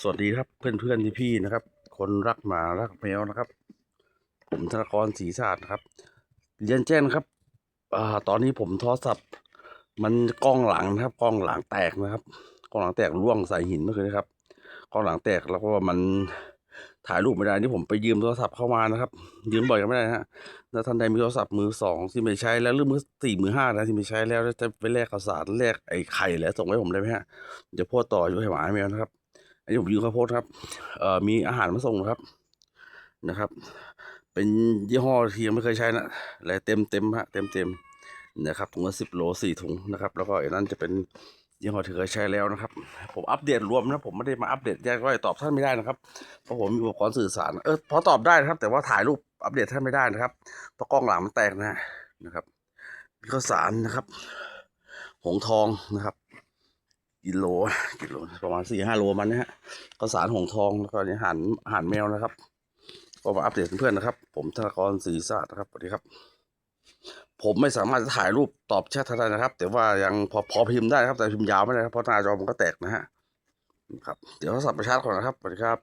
สวัสดีครับเพื่อนๆพี่ๆนะครับ คนรักหมารักแมวนะครับ ผมธนกรศรีสะอาดนะครับ เรียนแจ้งครับอตอนนี้ผมโทรศัพท์ มันกล้องหลังนะครับกล้องหลังแตกนะครับกล้องหลังแตกร่วงใส่หินเมื่อคืนนะครับกล้องหลังแตกแล้วก็มันถ่ายรูปไม่ได้นี่ผมไปยืมโทรศัพท์เข้ามานะครับ ยืมบ่อยก็ไม่ได้นะฮะแล้วท่านใดมีโทรศัพท์มือสองที่ไม่ใช้แล้วหรือมือสี่มือห้านะที่ไม่ใช้แล้วแล้วจะไปแลกข้าวสารแลกไอ้ไข่แล้วส่งให้ผมได้ไหมฮะเดี๋ยวพสต์ต่ออยู่ให้หมาแมวนะครับ อันนี้ผมยืมข้าวโพดครับเอ่อมีอาหารมาส่งนะครับนะครับ เป็นยี่ห้อที่ยังไม่เคยใช้นะและเต็มเต็มฮะเต็มเต็มนะครับถุงละสิบโลสี่ถุงนะครับ แล้วก็อันนั้นจะเป็นยี่ห้อที่เคยใช้แล้วนะครับ ผมอัปเดตรวมนะ ผมไม่ได้มาอัปเดตแยกย่อยตอบท่านไม่ได้นะครับเพราะผมมีอุปกรณ์สื่อสารเออพอตอบได้นะครับ แต่ว่าถ่ายรูปอัปเดตท่านไม่ได้นะครับเพราะกล้องหลังมันแตกนะนะครับมีข้าวสารนะครับ หงทองนะครับ กิโลกิโลประมาณสี่ห้าโลมันนะฮะข้าวสารหงทองแล้วก็อาหารอาหารแมวนะครับ ก็มาอัปเดตเพื่อนๆนะครับ ผมธนกรศรีสะอาดนะครับสวัสดีครับ ผมไม่สามารถจะถ่ายรูปตอบแชทได้นะครับ แต่ว่ายังพอพอพิมพ์ได้ครับแต่พิมพ์ยาวไม่ได้ครับเพราะหน้าจอมันก็แตกนะฮะครับเดี๋ยวโทรศัพท์ปชาร์จก่อนนะครับสวัสดีครับ